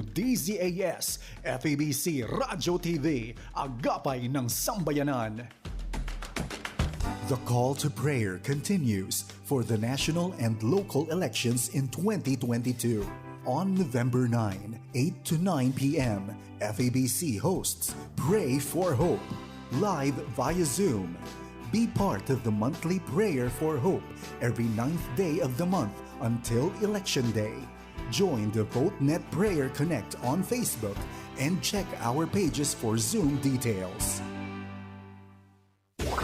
DZAS, FABC Radyo TV, Agapay ng Sambayanan. The call to prayer continues for the national and local elections in 2022. On November 9, 8 to 9 p.m., FABC hosts Pray for Hope, live via Zoom. Be part of the monthly Prayer for Hope every ninth day of the month until Election Day. Join the VoteNet Prayer Connect on Facebook and check our pages for Zoom details.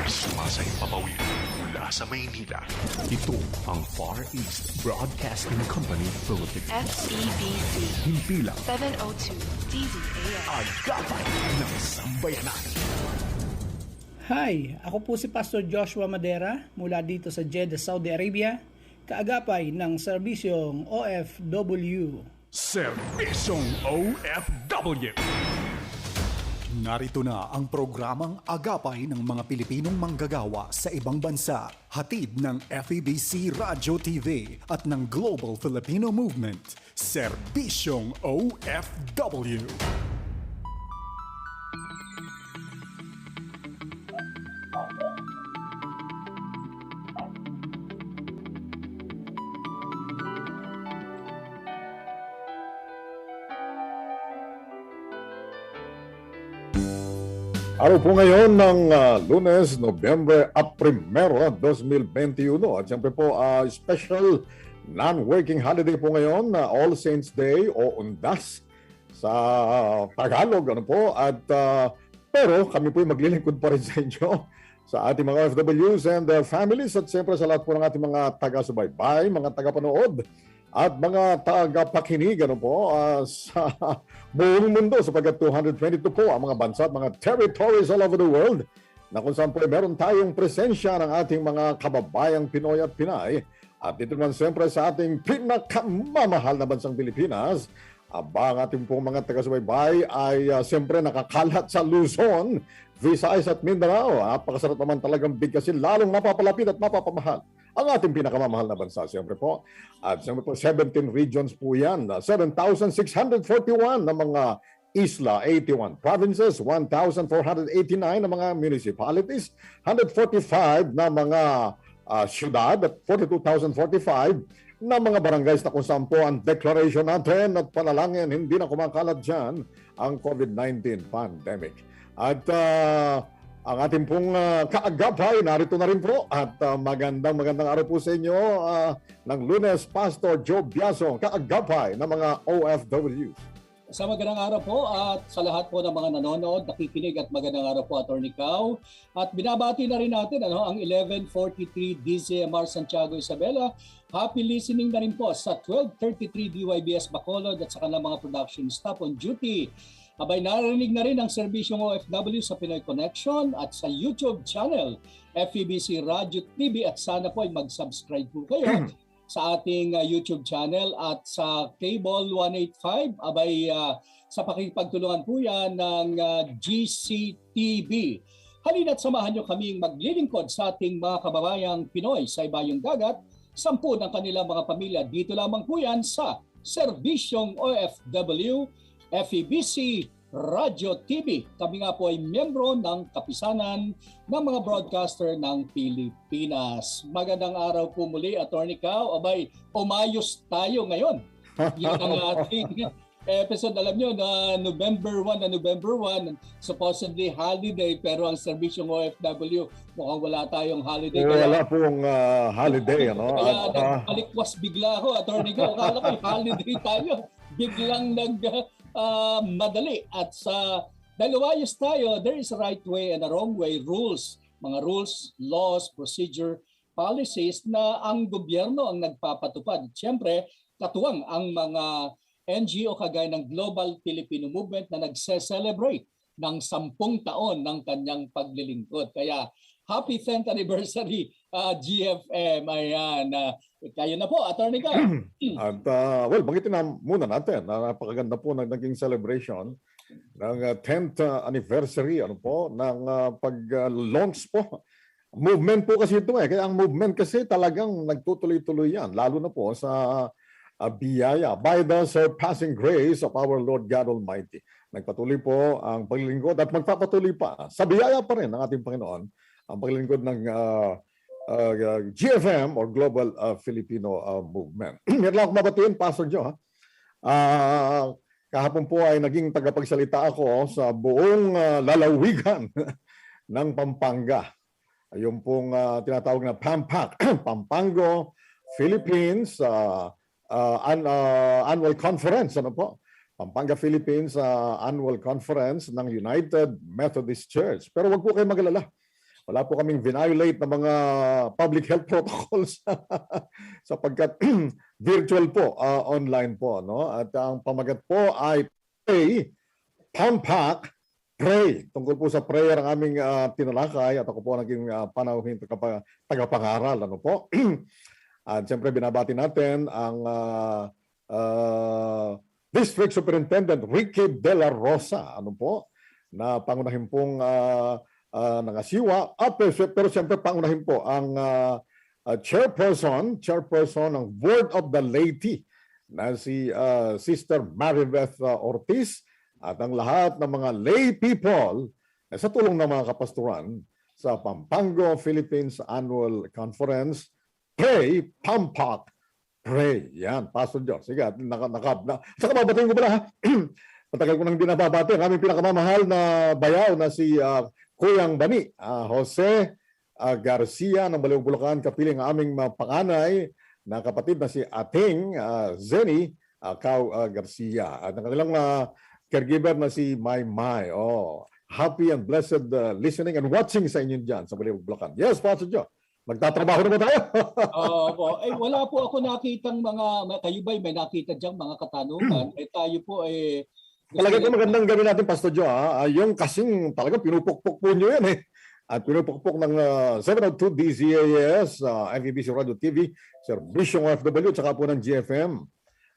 Sumasay papawid mula sa Maynila. Ito ang Far East Broadcasting Company Philippines. FEBC Himpilang 702 DZAS. agapay ng sambayanan. Hi, ako po si Pastor Joshua Madera mula dito sa Jeddah, Saudi Arabia, kaagapay ng serbisyong OFW. Servisyong OFW. Narito na ang programang Agapay ng mga Pilipinong manggagawa sa ibang bansa. Hatid ng FEBC Radio TV at ng Global Filipino Movement. Serbisyong OFW. Araw po ngayon ng ah, lunes, November 1, 2021. At siyempre po, ah, special non-working holiday po ngayon na All Saints Day o Undas sa Tagalog. Ano po? At, ah, pero kami po maglilingkod pa rin sa inyo sa ating mga OFWs and their families at siyempre sa lahat po ng ating mga taga-subaybay, mga taga-panood at mga tagapakinig ano po ah, sa buong mundo sapagkat 222 po ang mga bansa at mga territories all over the world na kung saan po meron tayong presensya ng ating mga kababayang Pinoy at Pinay. At dito naman siyempre sa ating pinakamamahal na bansang Pilipinas, aba ang ating pong mga taga-subaybay ay uh, siyempre nakakalat sa Luzon, Visayas at Mindanao. Napakasarap naman talagang bigkasin, lalong mapapalapit at mapapamahal ang ating pinakamamahal na bansa. Siyempre po, at siyempre po, 17 regions po yan. 7,641 na mga isla, 81 provinces, 1,489 na mga municipalities, 145 na mga ah, syudad at 42,045 na mga barangays na kung saan po ang declaration natin at panalangin hindi na kumakalat dyan ang COVID-19 pandemic. At ah, ang ating pong ah, kaagapay, narito na rin po. At ah, magandang magandang araw po sa inyo ah, ng lunes, Pastor Joe Biasong, kaagapay ng mga OFWs. Sa magandang araw po at sa lahat po ng mga nanonood, nakikinig at magandang araw po Atty. Cao. At binabati na rin natin ano, ang 1143 DZMR Santiago Isabela. Happy listening na rin po sa 1233 DYBS Bacolod at sa kanilang mga production staff on duty. Abay, narinig na rin ang serbisyong OFW sa Pinoy Connection at sa YouTube channel FEBC Radio TV at sana po ay mag-subscribe po kayo sa ating uh, YouTube channel at sa Cable 185 abay uh, sa pakipagtulungan po yan ng uh, GCTV. Halina't samahan nyo kaming maglilingkod sa ating mga kababayang Pinoy sa ibayong dagat, sampu ng kanilang mga pamilya. Dito lamang po yan sa Serbisyong OFW FEBC Radio TV. Kami nga po ay miyembro ng kapisanan ng mga broadcaster ng Pilipinas. Magandang araw po muli, Attorney Cao. Abay, umayos tayo ngayon. Yan ang ating episode. Alam nyo na November 1 na November 1, supposedly holiday, pero ang serbisyong OFW, mukhang wala tayong holiday. Eh, Wala pong ah, holiday, ano? Kaya At, ah, nagpalikwas bigla ako, Attorney Cao. Akala ko holiday tayo. Biglang nag ah, madali. At sa dahil umayos tayo, there is a right way and a wrong way rules. Mga rules, laws, procedure, policies na ang gobyerno ang nagpapatupad. Siyempre, katuwang ang mga NGO kagaya ng Global Filipino Movement na nagse-celebrate ng sampung taon ng kanyang paglilingkod. Kaya happy 10th anniversary ah, GFM. Ayan. Ah, kayo na po, Attorney Ka. At uh, well, banggitin na muna natin na napakaganda po ng naging celebration ng uh, 10th uh, anniversary ano po ng uh, pag-launch po. Movement po kasi ito eh. Kaya ang movement kasi talagang nagtutuloy-tuloy yan. Lalo na po sa uh, biyaya by the surpassing grace of our Lord God Almighty. Nagpatuloy po ang paglilingkod at magpapatuloy pa sa biyaya pa rin ng ating Panginoon ang paglilingkod ng uh, uh, GFM or Global uh, Filipino uh, Movement. Meron lang ako mabatiin, Pastor Joe. Ha? Ah, kahapon po ay naging tagapagsalita ako sa buong uh, lalawigan ng Pampanga. Yung pong uh, tinatawag na PAMPAC, Pampango, Philippines uh, uh, an, uh, Annual Conference. Ano po? Pampanga Philippines uh, Annual Conference ng United Methodist Church. Pero wag po kayo magalala. Wala po kaming violate ng mga public health protocols sapagkat virtual po, uh, online po. No? At ang pamagat po ay pray, pampack, pray. Tungkol po sa prayer ang aming uh, tinalakay at ako po naging uh, panauhin tagapa, tagapangaral. Ano po? at siyempre binabati natin ang uh, uh, District Superintendent Ricky De La Rosa. Ano po? Na pangunahin pong uh, uh, nangasiwa. Ah, pero, pero siyempre pangunahin po ang uh, uh, chairperson, chairperson ng Board of the Laity na si uh, Sister Maribeth Ortiz at ang lahat ng mga lay people na sa tulong ng mga kapastoran sa Pampango Philippines Annual Conference, Pray, Pampak, Pray. Yan, Pastor Joe. Sige, naka, na, saka babatiin ko pala ha. Matagal ko nang binababati ang aming pinakamamahal na bayaw na si uh, Kuyang Bani, uh, Jose uh, Garcia ng Baliw Bulacan, kapiling aming mga panganay na kapatid na si Ating uh, Zeni uh, Kau uh, Garcia. At ang kanilang uh, caregiver na si Mai Mai. Oh, happy and blessed uh, listening and watching sa inyo dyan sa Baliw Bulacan. Yes, Pastor Joe. Magtatrabaho na ba tayo? Opo. eh, wala po ako nakitang mga, kayo ba may nakita diyang mga katanungan? eh tayo po eh, Talaga ito magandang gawin natin, Pastor Joe. Ha? Ah, Yung kasing talaga pinupukpok po nyo yan eh. At pinupukpok ng uh, 702 DZAS, uh, MVBC Radio TV, Servisyong OFW, tsaka po ng GFM.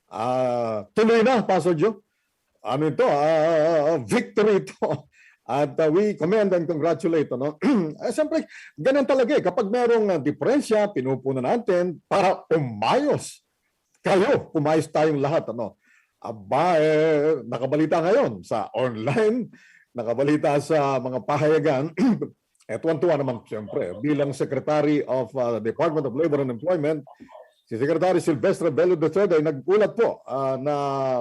Ah, tuloy na, Pastor Joe. Ano ito? ah, victory ito. At uh, we commend and congratulate. Ano? eh, Siyempre, ganun talaga eh. Kapag merong uh, diferensya, pinupunan natin para umayos. Kayo, umayos tayong lahat. Ano? Aba, eh, nakabalita ngayon sa online, nakabalita sa mga pahayagan. eh, tuwan-tuwa naman siyempre, bilang Secretary of uh, Department of Labor and Employment, si Secretary Silvestre Bello III ay nagkulat po ah, na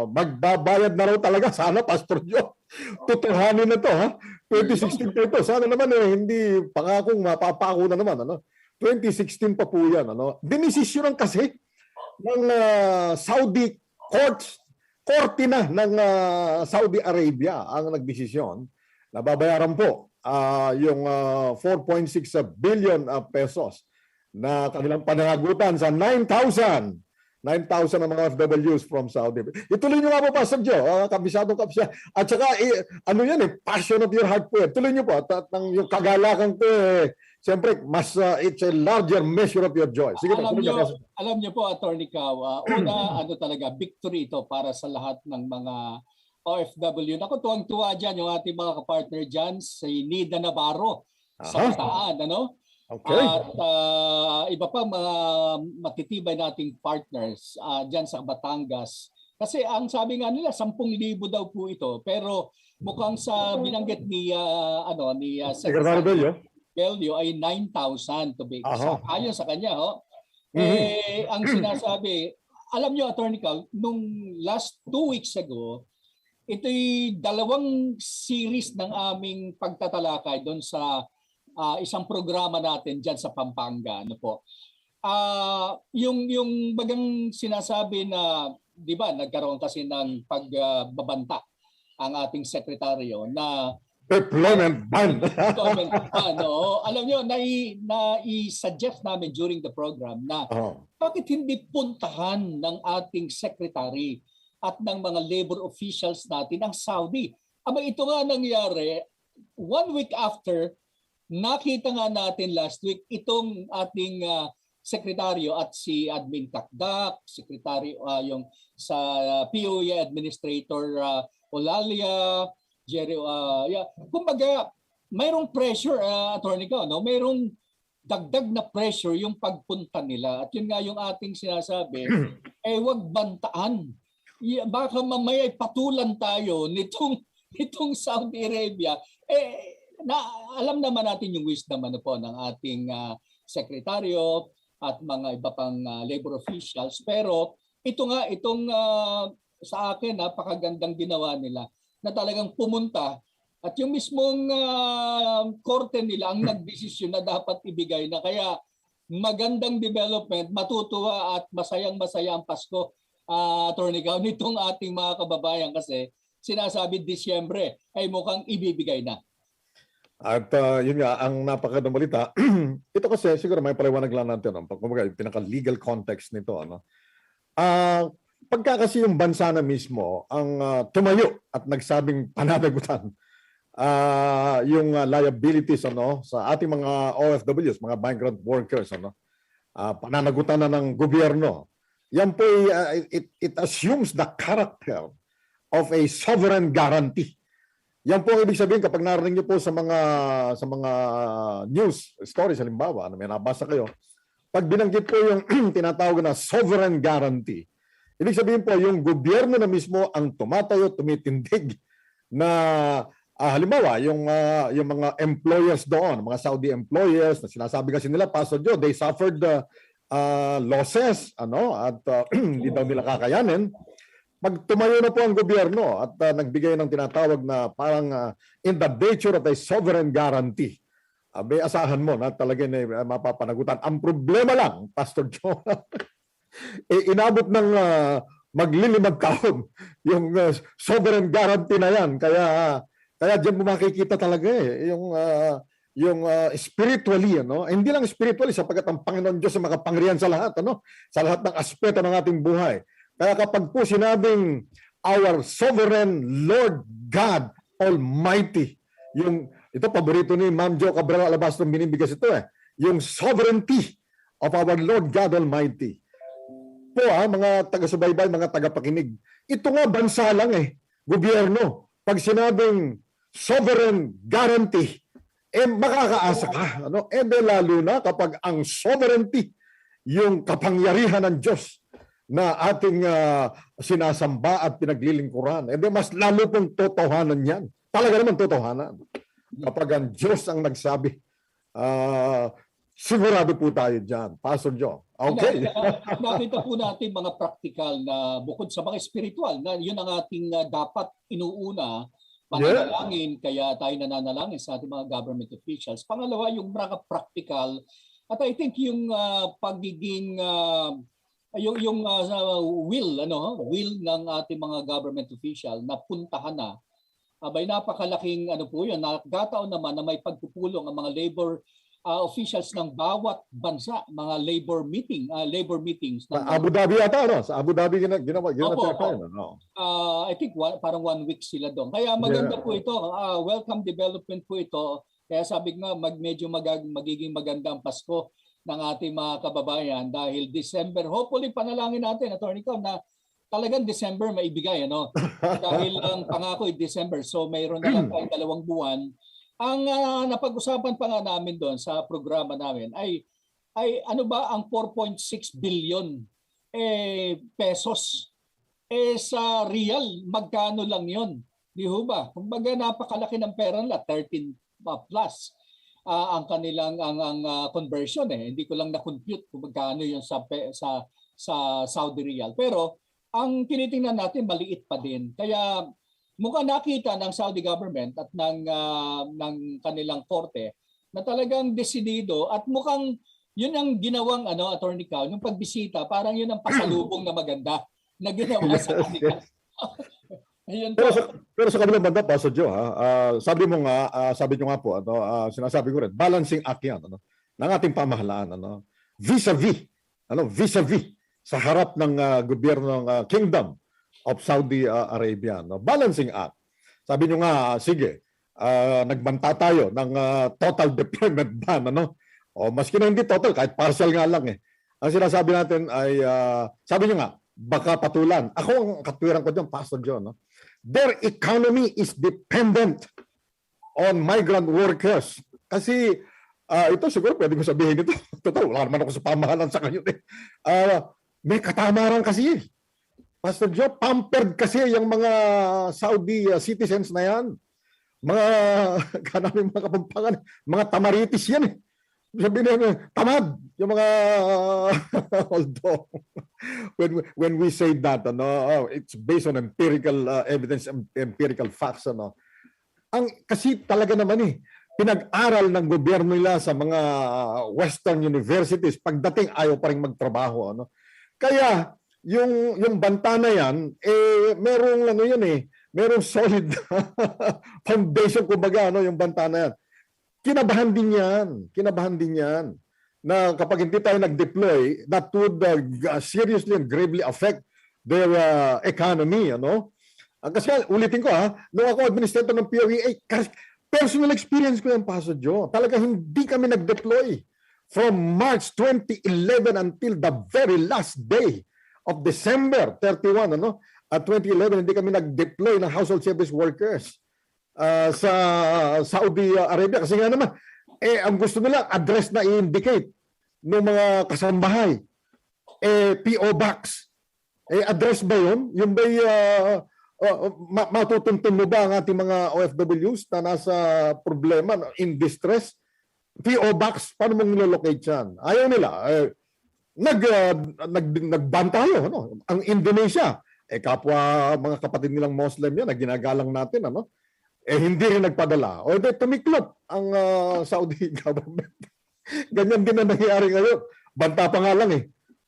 magbabayad na raw talaga. Sana, Pastor Joe, tutuhanin na to, ha? 2016 pa ito. Sana naman eh, hindi pangakong mapapako na naman. Ano? 2016 pa po yan. Ano? Dinisisyonan kasi ng ah, Saudi courts korte na ng ah, Saudi Arabia ang nagdesisyon na babayaran po ah, yung ah, 4.6 billion ah, pesos na kanilang pananagutan sa 9,000 9,000 ang mga FWs from Saudi. Ituloy nyo nga po, Pastor Joe. Uh, kabisadong kabisya. At saka, eh, ano yan eh, passion of your heart po. eh. Tuloy nyo po. At, at ang, yung kagalakan ko eh, siyempre, mas, uh, it's a larger measure of your joy. Sige alam Pastor. alam nyo po, Attorney Cao, ah, una, ano talaga, victory ito para sa lahat ng mga OFW. Naku, tuwang-tuwa dyan yung ating mga kapartner dyan, si Nida Navarro sa Aha. Bataan, ano? Okay. At ah, iba pa mga matitibay nating partners ah, dyan sa Batangas. Kasi ang sabi nga nila, 10,000 daw po ito. Pero mukhang sa binanggit ni, ah, ano, ni ah, Secretary Bello. Bello ay 9,000 to be exact. Ayon sa kanya, ho. Mhm. Eh, ang sinasabi, alam nyo, Attorney Cal, nung last two weeks ago, ito'y dalawang series ng aming pagtatalakay doon sa ah, isang programa natin dyan sa Pampanga. Ano po. Ah, yung yung bagang sinasabi na 'di ba nagkaroon kasi ng pagbabanta ang ating sekretaryo na Deployment ban. Comment, ano, alam nyo, nai, nai-suggest namin during the program na oh. bakit hindi puntahan ng ating secretary at ng mga labor officials natin ang Saudi? Aba ito nga nangyari, one week after, nakita nga natin last week itong ating ah, sekretaryo at si Admin Takdak, sekretary ah, yung sa uh, POE Administrator ah, Olalia, Jerry, ah, yeah. kumbaga, mayroong pressure, uh, Attorney ko, no? mayroong dagdag na pressure yung pagpunta nila. At yun nga yung ating sinasabi, eh wag bantaan. Baka mamaya ay patulan tayo nitong, nitong Saudi Arabia. Eh, na, alam naman natin yung wisdom ano po ng ating ah, sekretaryo at mga iba pang ah, labor officials. Pero ito nga, itong ah, sa akin, napakagandang ginawa nila na talagang pumunta at yung mismong ah, korte nila ang nagdesisyon na dapat ibigay na kaya magandang development, matutuwa at masayang masaya ang Pasko, uh, Attorney Gao, nitong ating mga kababayan kasi sinasabi Disyembre ay mukhang ibibigay na. At ah, yun nga, ang napakagandang balita, ito kasi siguro may paliwanag lang natin, no? Kumbaga, yung pinaka-legal context nito. Ano? Ah, pagka kasi yung bansa na mismo ang ah, tumayo at nagsabing pananagutan ah, yung ah, liabilities ano, sa ating mga OFWs, mga migrant workers, ano, ah, pananagutan na ng gobyerno, yan po ah, it, it assumes the character of a sovereign guarantee. Yan po ang ibig sabihin kapag narinig niyo po sa mga sa mga news stories halimbawa, na may nabasa kayo, pag binanggit po yung tinatawag na sovereign guarantee, ibig sabihin po yung gobyerno na mismo ang tumatayo, tumitindig na ah, halimbawa yung ah, yung mga employers doon, mga Saudi employers na sinasabi kasi nila Pastor Joe, they suffered the ah, losses ano at ah, hindi daw nila kakayanin pag tumayo na po ang gobyerno at uh, nagbigay ng tinatawag na parang uh, in the nature of a sovereign guarantee, uh, may asahan mo na talaga na uh, mapapanagutan. Ang problema lang, Pastor Joe, eh, inabot ng uh, maglilimang taon yung uh, sovereign guarantee na yan. Kaya uh, kaya diyan mo makikita talaga eh yung uh, yung uh, spiritually ano Eh, hindi lang spiritually sapagkat ang Panginoon Diyos ay makapangyarihan sa lahat ano sa lahat ng aspeto ng ating buhay kaya kapag po sinabing our sovereign Lord God Almighty, yung ito paborito ni Ma'am Jo Cabral Alabastro binibigas ito eh, yung sovereignty of our Lord God Almighty. Po ha, mga taga-subaybay, mga tagapakinig. Ito nga bansa lang eh, gobyerno. Pag sinabing sovereign guarantee, eh makakaasa ka. Ano? Eh de lalo na kapag ang sovereignty, yung kapangyarihan ng Diyos, na ating ah, sinasamba at pinaglilingkuran. E di mas lalo pong totohanan yan. Talaga naman totohanan. Kapag ang Diyos ang nagsabi, ah, sigurado po tayo dyan. Pastor Joe. Okay. Nakita, nakita po natin mga praktikal na bukod sa mga spiritual na yun ang ating uh, dapat inuuna pananalangin kaya tayo nananalangin sa ating mga government officials. Pangalawa yung mga practical at I think yung uh, pagiging uh, yung yung uh, will ano will ng ating mga government official na puntahan na abay napakalaking ano po yun nagkataon naman na may pagpupulong ang mga labor uh, officials ng bawat bansa mga labor meeting uh, labor meetings ng, Sa Abu Dhabi yata, no? Sa Abu Dhabi gina, ginawa, ginawa Opo, tayo, opo. no? uh, I think one, parang one week sila doon. Kaya maganda Yeah. po ito. ah, welcome development po ito. Kaya sabi nga, mag, medyo magag, magiging maganda ang Pasko ng ating mga kababayan dahil December, hopefully panalangin natin, Attorney Cow, na talagang December maibigay. Ano? dahil ang pangako ay December, so mayroon na lang tayong dalawang buwan. Ang ah, napag-usapan pa nga namin doon sa programa namin ay ay ano ba ang 4.6 billion eh, pesos eh sa real, magkano lang yon Di ho ba? Kumbaga napakalaki ng pera nila, 13 pa plus ah, ang kanilang ang, ang ah, conversion eh. Hindi ko lang na-compute kung magkano yon sa sa sa Saudi Riyal. Pero ang tinitingnan natin maliit pa din. Kaya mukhang nakita ng Saudi government at ng ah, ng kanilang korte na talagang desidido at mukhang yun ang ginawang ano attorney Cow, yung pagbisita, parang yun ang pasalubong na maganda na ginawa sa Yes, kanila. yes. Ayun Pero sa, pero sa kabilang banda, Pastor Joe, ha, ah, sabi mo nga, ah, sabi nyo nga po, ano, ah, sinasabi ko rin, balancing act yan, ano, ng ating pamahalaan, ano, vis-a-vis, ano, vis-a-vis, sa harap ng ah, gobyerno ng ah, Kingdom of Saudi ah, Arabia, no, balancing act. Sabi nyo nga, ah, sige, ah, nagbanta tayo ng ah, total deployment ban, ano, o maski na hindi total, kahit partial nga lang eh. Ang sinasabi natin ay, ah, sabi nyo nga, baka patulan. Ako ang katwiran ko dyan, Pastor John, no? their economy is dependent on migrant workers. Kasi Ah, ito siguro pwede ko sabihin ito. Totoo, wala naman ako sa pamahalan sa kanyo. Eh. Ah, may katamaran kasi eh. Pastor Joe, pampered kasi yung mga Saudi uh, citizens na yan. Mga, kanaming mga kapampangan, mga tamaritis yan eh. Sabihin na, tamad. Yung mga, although, when, when we say that, ano, oh, it's based on empirical uh, evidence, em- empirical facts, ano. Ang, kasi talaga naman eh, pinag-aral ng gobyerno nila sa mga western universities, pagdating ayaw pa rin magtrabaho. Ano? Kaya, yung, yung banta na yan, eh, merong ano yun eh, merong solid foundation, kumbaga, ano, yung banta na yan. Kinabahan din yan. Kinabahan din yan na kapag hindi tayo nag-deploy, that would uh, g- seriously and gravely affect their uh, economy, ano? Ah, kasi ulitin ko ha, nung ako administrator ng POEA, kas- personal experience ko yan, Pastor Joe. Talaga hindi kami nag-deploy from March 2011 until the very last day of December 31, ano? At 2011, hindi kami nag-deploy ng household service workers ah, sa Saudi Arabia. Kasi nga naman, eh, ang gusto nila, address na i-indicate ng mga kasambahay. Eh, P.O. Box. Eh, address ba yun? Yung ba'y uh, uh, mo ba ang ating mga OFWs na nasa problema, in distress? P.O. Box, paano mong nilolocate yan? Ayaw nila. Eh, nag, uh, nag, nagban. Ano? Ang Indonesia, eh kapwa mga kapatid nilang Muslim yan na ginagalang natin. Ano? eh hindi rin nagpadala. O di tumiklop ang ah, Saudi government. Ganyan din ang nangyayari ngayon. Banta pa nga lang eh.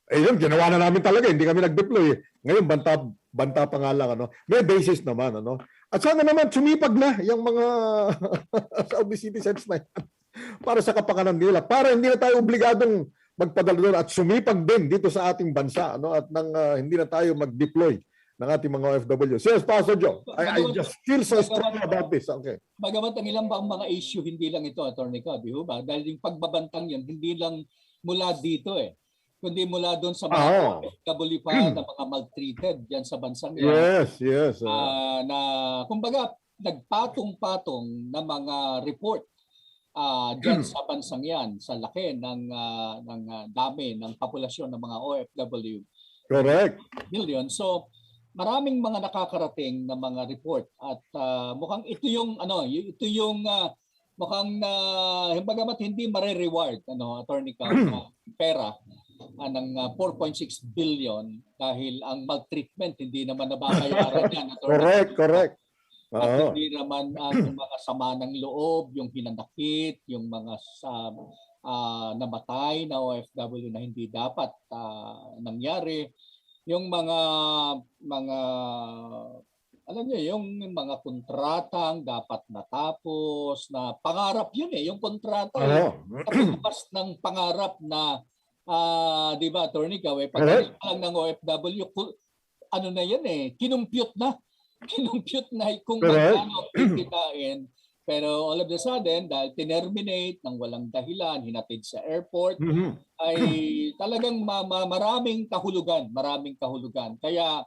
Eh yun, ginawa na namin talaga. Hindi kami nag-deploy eh. Ngayon, banta, banta pa nga lang. Ano? May basis naman. Ano? At sana naman, sumipag na yung mga Saudi citizens na yan para sa kapakanan nila. Para hindi na tayo obligadong magpadala doon at sumipag din dito sa ating bansa. Ano? At nang, ah, hindi na tayo mag-deploy ng ating mga OFW. Yes, Pastor Joe. I, I just feel so strong about this. Okay. Bagamat ang ilang bang mga issue, hindi lang ito, Attorney Ka, di ba? Dahil yung pagbabantang yan, hindi lang mula dito eh. Kundi mula doon sa mga Ah. OFW pa na mga maltreated yan sa bansang yan. Yes, yes. uh, na kumbaga nagpatong-patong na mga report ah diyan sa bansang yan sa laki ng ah, ng ah, dami ng populasyon ng mga OFW correct. million. So maraming mga nakakarating na mga report at ah, mukhang ito yung ano, ito yung ah, mukhang na bagamat hindi mare-reward ano attorney ka na pera ng ah, 4.6 billion dahil ang maltreatment hindi naman nababayaran yan attorney. Correct, correct. At hindi naman ah, yung mga sama ng loob, yung hinanakit, yung mga sa ah, namatay na OFW na hindi dapat ah, nangyari, yung mga mga alam niyo yung mga kontratang dapat natapos na pangarap yun eh yung kontrata. Oo. katumbas ng pangarap na ah, 'di ba attorney Gawe pag lang ng OFW ano na yan eh kinumpute na kinumpute na kung magkano kikitain pero all of a sudden dahil tinerminate ng walang dahilan hinatid sa airport Mhm. ay talagang ma- ma- maraming kahulugan, maraming kahulugan. Kaya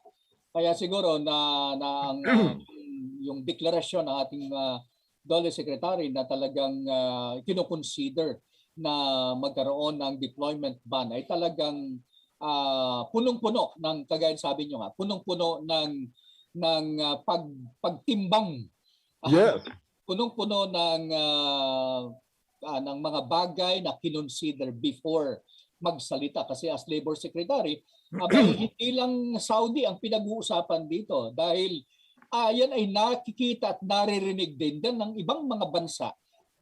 kaya siguro na na ang uh, yung deklarasyon ng ating uh, Dole Secretary na talagang uh, kinoconsider na magkaroon ng deployment ban ay talagang ah, punong-puno ng kagaya sabi niyo nga, punong-puno ng ng ah, pag pagtimbang Ah, Yes. punong-puno ng ah, ah, ng mga bagay na kinonsider before magsalita kasi as labor secretary abay hindi lang Saudi ang pinag-uusapan dito dahil ah, yan ay nakikita at naririnig din din ng ibang mga bansa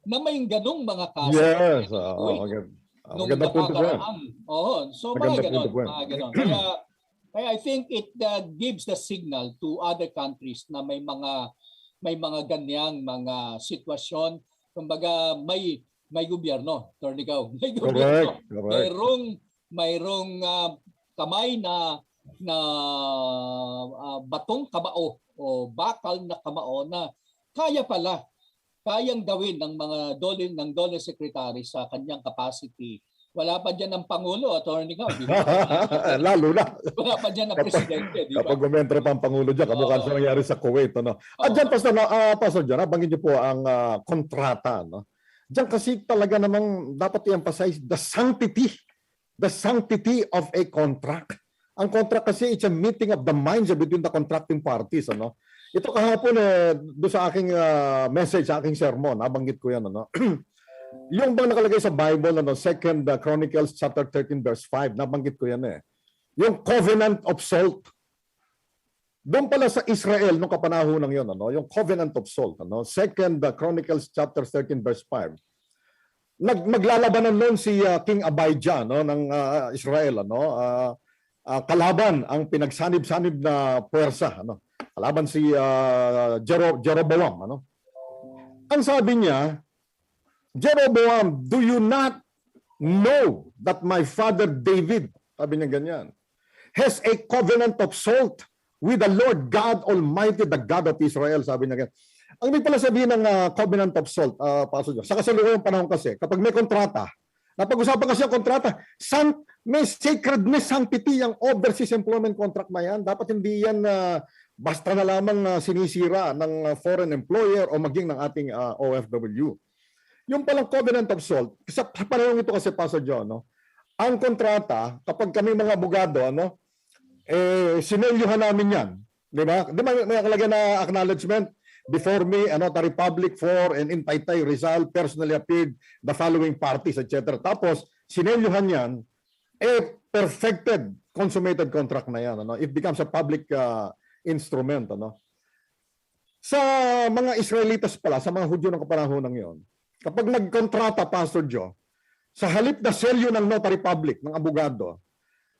na may ganong mga kaso Yes. Kuwait, Oo, maganda. Nung Maganda punto po yan. Oo, so Maganda mga ganon, mga ganon. Kaya, kaya I think it uh, gives the signal to other countries na may mga may mga ganyang mga sitwasyon. Kumbaga may may gobyerno, Attorney Gao. May gobyerno. Correct. Correct. Mayroong mayroong ah, kamay na na ah, batong kamao o bakal na kamao na kaya pala kayang gawin ng mga dole ng dole secretary sa kanyang capacity. Wala pa diyan ang pangulo, attorney ba? Lalo na. Wala pa ang Kapag- presidente, di ba? Kapag gumentro pa ang Pangulo dyan, kamukha Oo. sa nangyari sa Kuwait. Ano? At Oo. dyan, Pastor, ah, Pastor John, nabanggit niyo po ang ah, kontrata. No? Diyan kasi talaga namang dapat i-emphasize the sanctity, the sanctity of a contract. Ang contract kasi it's a meeting of the minds between the contracting parties. Ano? Ito kahapon eh, doon sa aking ah, message, sa aking sermon, nabanggit ko yan. Ano? yung bang nakalagay sa Bible, ano, 2 Chronicles chapter 13 verse 5, nabanggit ko yan eh. Yung covenant of salt. Doon pala sa Israel nung kapanahon yon ano, yung covenant of salt, ano, 2 Chronicles chapter 13 verse 5. Nag maglalabanan noon si ah, King Abijah no ng ah, Israel ano, ah, ah, kalaban ang pinagsanib-sanib na puwersa ano. Kalaban si ah, Jero- Jeroboam ano. Ang sabi niya, Jeroboam, do you not know that my father David, sabi niya ganyan, has a covenant of salt with the Lord God Almighty, the God of Israel, sabi niya ganyan. Ang ibig pala sabihin ng ah, covenant of salt, uh, Pastor Joe, sa kasalukuyang panahon kasi, kapag may kontrata, napag-usapan kasi ang kontrata, san, may sacredness, sanctity ang overseas employment contract na yan. Dapat hindi yan ah, basta na lamang ah, sinisira ng ah, foreign employer o maging ng ating ah, OFW. Yung palang covenant of salt, sa panahon ito kasi, Pastor John, no, ang kontrata, kapag kami mga abogado, ano, eh, sinelyuhan namin yan. Di ba? Di ba may nakalagay na acknowledgement? Before me, ano, the Republic for and in Taytay, Rizal personally appeared the following parties, etc. Tapos, sinelyuhan yan, eh, perfected, consummated contract na yan. Ano? It becomes a public uh, instrument. Ano? Sa mga Israelitas pala, sa mga Hudyo ng kapanahon ng yon, kapag nagkontrata, Pastor Joe, sa halip na selyo ng notary public, ng abogado,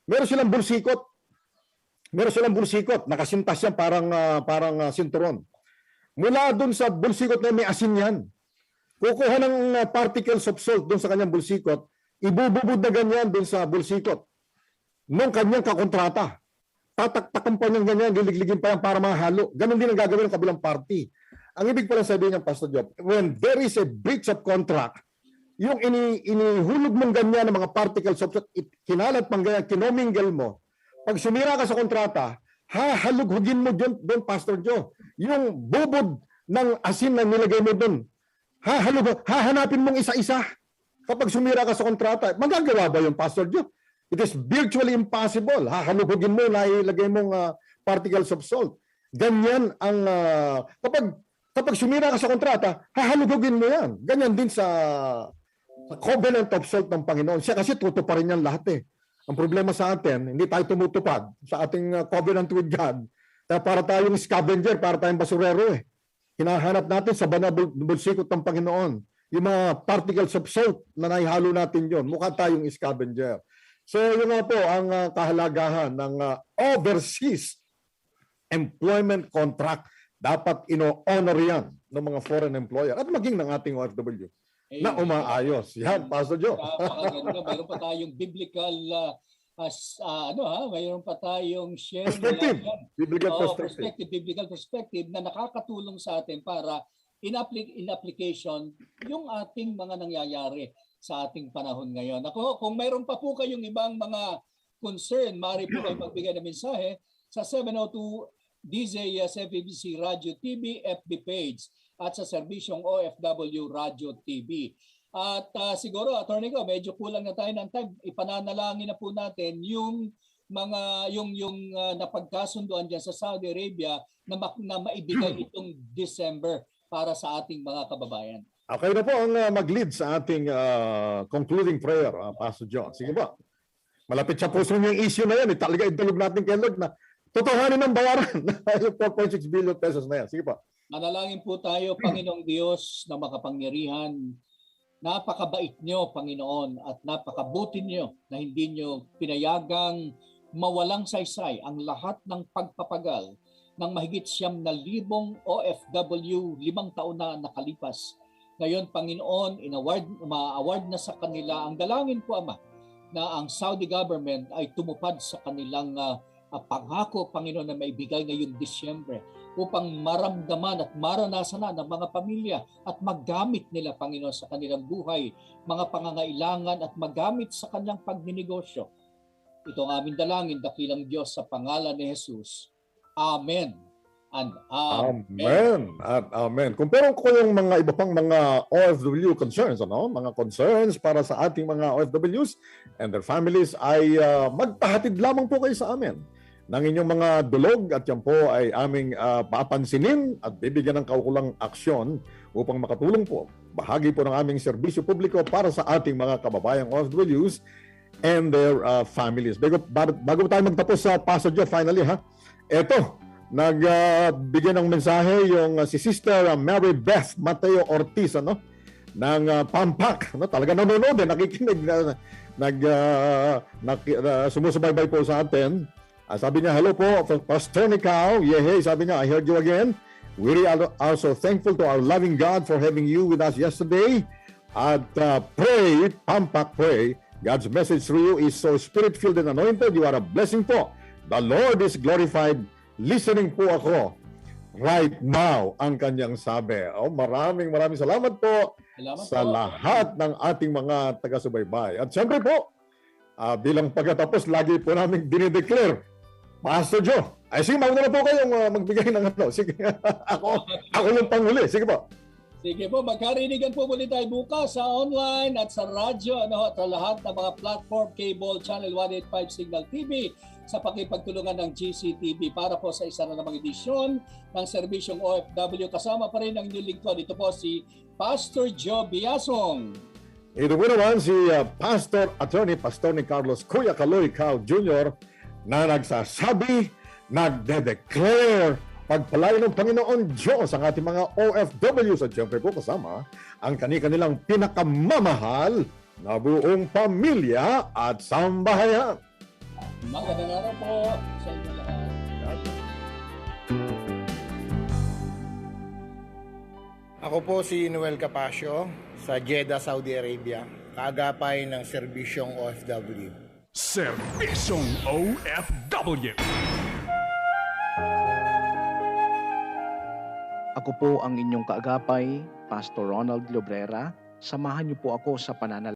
meron silang bulsikot. Meron silang bulsikot. Nakasintas yan parang, ah, parang ah, sinturon. Mula dun sa bulsikot na may asin yan. Kukuha ng ah, particles of salt dun sa kanyang bulsikot, ibububod na ganyan dun sa bulsikot nung kanyang kakontrata. Tataktakan pa niyang ganyan, liligligin pa yan para mahalo. Ganon din ang gagawin ng kabilang party. Ang ibig pala sabihin ng Pastor Job, when there is a breach of contract, yung ini, inihulog mong ganyan ng mga particles of it, kinalat pang ganyan, kinomingel mo, pag sumira ka sa kontrata, hahalughugin mo doon, doon Pastor Joe. Yung bubod ng asin na nilagay mo doon, hahalug, hahanapin mong isa-isa. Kapag sumira ka sa kontrata, magagawa ba yung Pastor Joe? It is virtually impossible. Hahalughugin mo na mong ah, particles of salt. Ganyan ang ah, kapag kapag sumira ka sa kontrata, hahalughugin mo yan. Ganyan din sa, covenant of salt ng Panginoon. Siya kasi tutuparin yan lahat eh. Ang problema sa atin, hindi tayo tumutupad sa ating uh, covenant with God. Kaya para tayong scavenger, para tayong basurero eh. Hinahanap natin sa banal bul- bulsikot ng Panginoon. Yung mga particles of salt na naihalo natin yon mukha tayong scavenger. So yun nga po ang uh, kahalagahan ng uh, overseas employment contract. Dapat ino-honor yan ng mga foreign employer at maging ng ating OFW na umaayos. Yan, Pastor Joe. Napakaganda. Mayroon pa tayong biblical uh, as, uh, ano ha, mayroon pa tayong share Perspective. na. Biblical Oo, perspective. perspective, biblical perspective na nakakatulong sa atin para in, appli- in application yung ating mga nangyayari sa ating panahon ngayon. Ako, kung mayroon pa po kayong ibang mga concern, maaari po kayo magbigay ng mensahe sa 702 DZS FEBC Radio TV FB page at sa serbisyong OFW Radio TV. At ah, siguro, Attorney Go, medyo kulang na tayo ng time. Ipananalangin na po natin yung mga yung yung ah, napagkasunduan diyan sa Saudi Arabia na, ma- na maibigay itong December para sa ating mga kababayan. Okay na po ang uh, mag-lead sa ating uh, concluding prayer, uh, Pastor John. Sige po. Malapit sa puso niyo yung issue na yan. Italaga idulog natin kay Lord na totohanin ng bayaran yung 4.6 billion pesos na yan. Sige po. Manalangin po tayo, Panginoong Diyos na makapangyarihan. Napakabait niyo, Panginoon, at napakabuti niyo na hindi niyo pinayagang mawalang saysay ang lahat ng pagpapagal ng mahigit siyam na libong OFW limang taon na nakalipas. Ngayon, Panginoon, inaward, ma-award na sa kanila ang dalangin po, Ama, na ang Saudi government ay tumupad sa kanilang ah, pangako, Panginoon, na maibigay ngayong Disyembre upang maramdaman at maranasan na ng mga pamilya at magamit nila, Panginoon, sa kanilang buhay, mga pangangailangan at magamit sa kanilang pagninegosyo. Ito ang aming dalangin, dakilang Diyos, sa pangalan ni Jesus. Amen and amen. Amen at amen. Kung meron ko yung mga iba pang mga OFW concerns, ano? mga concerns para sa ating mga OFWs and their families ay ah, magpahatid lamang po kayo sa amin ng inyong mga dulog at yan po ay aming ah, papansinin at bibigyan ng kaukulang aksyon upang makatulong po. Bahagi po ng aming serbisyo publiko para sa ating mga kababayang OFWs and their ah, families. Bago, bago, tayo magtapos sa Joe, finally ha, eto, nagbigay ng mensahe yung uh, si Sister uh, Mary Beth Mateo Ortiz ano ng uh, Pampak no talaga nanonood din nakikinig na nag uh, naki- uh, sumusubaybay po sa atin Ah, sabi niya hello po Pastor Nicao yeah hey sabi niya I heard you again. We are also thankful to our loving God for having you with us yesterday. At uh, pray Pampak pray. God's message through you is so spirit-filled and anointed. You are a blessing po. The Lord is glorified. Listening po ako right now ang kanyang sabi. Oh, maraming maraming salamat po Salamat sa po. lahat ng ating mga taga-subaybay. At siyempre po, ah, bilang pagkatapos, lagi po namin dinideclare, Pastor Joe, ay sige, mauna na po kayong ah, magbigay ng ano. Sige, ako, ako yung panghuli. Sige po. Sige po, magkarinigan po muli tayo bukas sa online at sa radyo ano, at sa lahat ng mga platform, cable, channel 185 Signal TV sa pakipagtulungan ng GCTV para po sa isa na namang edisyon ng serbisyong OFW. Kasama pa rin ang inyong lingkod. Ito po si Pastor Joe Biasong. Ito po naman si ah, Pastor Attorney Pastor ni Carlos Kuya Kaloy Cao Jr. na nagsasabi, nagde-declare pagpalain ng Panginoon Diyos ang ating mga OFWs at siyempre po kasama ang kani-kanilang pinakamamahal na buong pamilya at sambahayan. Magandang araw po sa inyo lahat. Ako po si Noel Capasio sa Jeddah, Saudi Arabia, kaagapay ng serbisyong OFW. Serbisyong OFW. Ako po ang inyong kaagapay, Pastor Ronald Lobrera. Samahan niyo po ako sa pananal